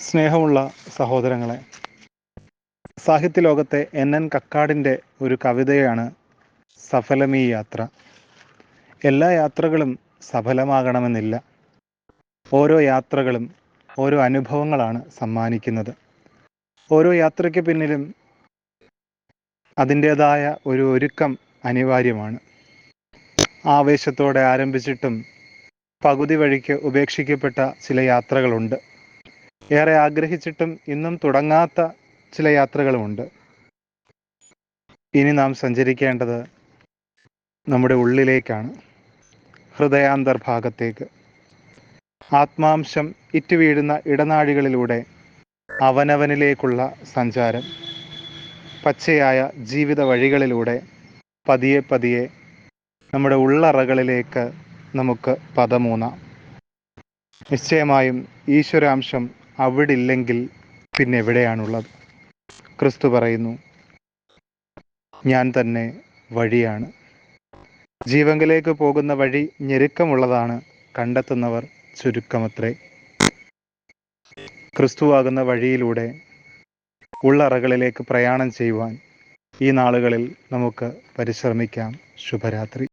സ്നേഹമുള്ള സഹോദരങ്ങളെ സാഹിത്യ ലോകത്തെ എൻ. എൻ. കക്കാടിന്റെ ഒരു കവിതയാണ് സഫലമീ യാത്ര എല്ലാ യാത്രകളും സഫലമാകണമെന്നില്ല. ഓരോ യാത്രകളും ഓരോ അനുഭവങ്ങളാണ് സമ്മാനിക്കുന്നത്. ഓരോ യാത്രയ്ക്ക് പിന്നിലും അതിന്റേതായ ഒരു ഒരുക്കം അനിവാര്യമാണ്. ആവേശത്തോടെ ആരംഭിച്ചിട്ടും പകുതി വഴിക്ക് ഉപേക്ഷിക്കപ്പെട്ട ചില യാത്രകളുണ്ട്. ഏറെ ആഗ്രഹിച്ചിട്ടും ഇന്നും തുടങ്ങാത്ത ചില യാത്രകളുമുണ്ട്. ഇനി നാം സഞ്ചരിക്കേണ്ടത് നമ്മുടെ ഉള്ളിലേക്കാണ്. ഹൃദയാന്തർഭാഗത്തേക്ക്. ആത്മാംശം ഇറ്റുവീഴുന്ന ഇടനാഴികളിലൂടെ അവനവനിലേക്കുള്ള സഞ്ചാരം. പച്ചയായ ജീവിത വഴികളിലൂടെ പതിയെ പതിയെ നമ്മുടെ ഉള്ളറകളിലേക്ക് നമുക്ക് പദമൂന്നാം. നിശ്ചയമായും ഈശ്വരാംശം അവിടില്ലെങ്കിൽ പിന്നെ എവിടെയാണുള്ളത്? ക്രിസ്തു പറയുന്നു ഞാൻ തന്നെ വഴിയാണ്. ജീവങ്കിലേക്ക് പോകുന്ന വഴി ഞെരുക്കമുള്ളതാണ് കണ്ടെത്തുന്നവർ ചുരുക്കമത്രേ. ക്രിസ്തുവാകുന്ന വഴിയിലൂടെ ഉള്ളറകളിലേക്ക് പ്രയാണം ചെയ്യുവാൻ ഈ നാളുകളിൽ നമുക്ക് പരിശ്രമിക്കാം. ശുഭരാത്രി.